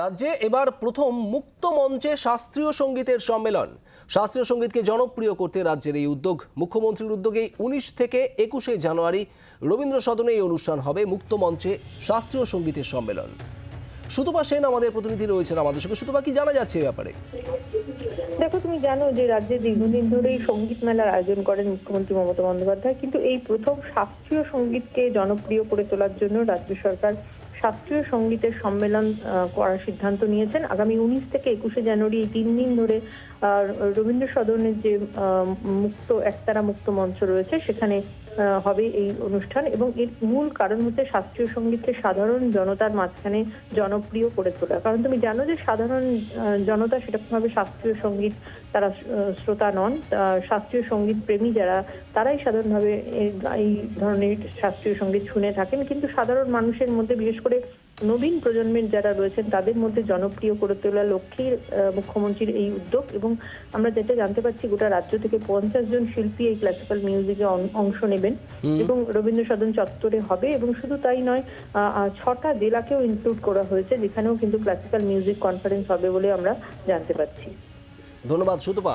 রাজ্যে এবার প্রথম মুক্ত মঞ্চে শাস্ত্রীয় সঙ্গীতের সম্মেলন। শাস্ত্রীয় সঙ্গীতকে জনপ্রিয় করতে রাজ্যের এই উদ্যোগ। মুখ্যমন্ত্রীর উদ্যোগেই উনিশ থেকে একুশে জানুয়ারি রবীন্দ্র সদনে এই অনুষ্ঠান হবে। মুক্ত মঞ্চে শাস্ত্রীয় সঙ্গীতের সম্মেলন। সুতপা সেন আমাদের প্রতিনিধি রয়েছেন আমাদের সঙ্গে। সুতপা, কি জানা যাচ্ছে ব্যাপারে? দেখো, তুমি জানো যে রাজ্যে দীর্ঘদিন ধরেই সংগীত মেলার আয়োজন করেন মুখ্যমন্ত্রী মমতা বন্দ্যোপাধ্যায়। কিন্তু এই প্রথম শাস্ত্রীয় সঙ্গীতকে জনপ্রিয় করে তোলার জন্য রাজ্য সরকার শাস্ত্রীয় সঙ্গীতের সম্মেলন করার সিদ্ধান্ত নিয়েছেন। আগামী উনিশ থেকে একুশে জানুয়ারি এই তিন দিন ধরে আহ, রবীন্দ্র সদনের যে মুক্ত একতারা মুক্ত মঞ্চ রয়েছে সেখানে হবে এই অনুষ্ঠান এবং এর মূল কারণ হচ্ছে শাস্ত্রীয় সঙ্গীতকে সাধারণ জনতার মাঝখানে জনপ্রিয় করে তোলা। কারণ তুমি জানো যে সাধারণ জনতা সেরকমভাবে শাস্ত্রীয় সংগীত তারা শ্রোতা নন। শাস্ত্রীয় সংগীত প্রেমী যারা তারাই সাধারণভাবে এই ধরনের শাস্ত্রীয় সংগীত শুনে থাকেন। কিন্তু সাধারণ মানুষের মধ্যে বিশেষ করে নবীন প্রজন্মের যারা রয়েছেন তাদের মধ্যে জনপ্রিয় করে তোলা লক্ষ্যের আহ, মুখ্যমন্ত্রীর এই উদ্যোগ এবং আমরা যেটা জানতে পারছি গোটা রাজ্য থেকে পঞ্চাশ জন শিল্পী এই ক্লাসিক্যাল মিউজিকে অংশ নেবেন এবং রবীন্দ্র সদন চত্বরে হবে এবং শুধু তাই নয় ছটা জেলাকেও ইনক্লুড করা হয়েছে যেখানেও কিন্তু ক্লাসিক্যাল মিউজিক কনফারেন্স হবে বলে আমরা জানতে পারছি। ধন্যবাদ সুতপা।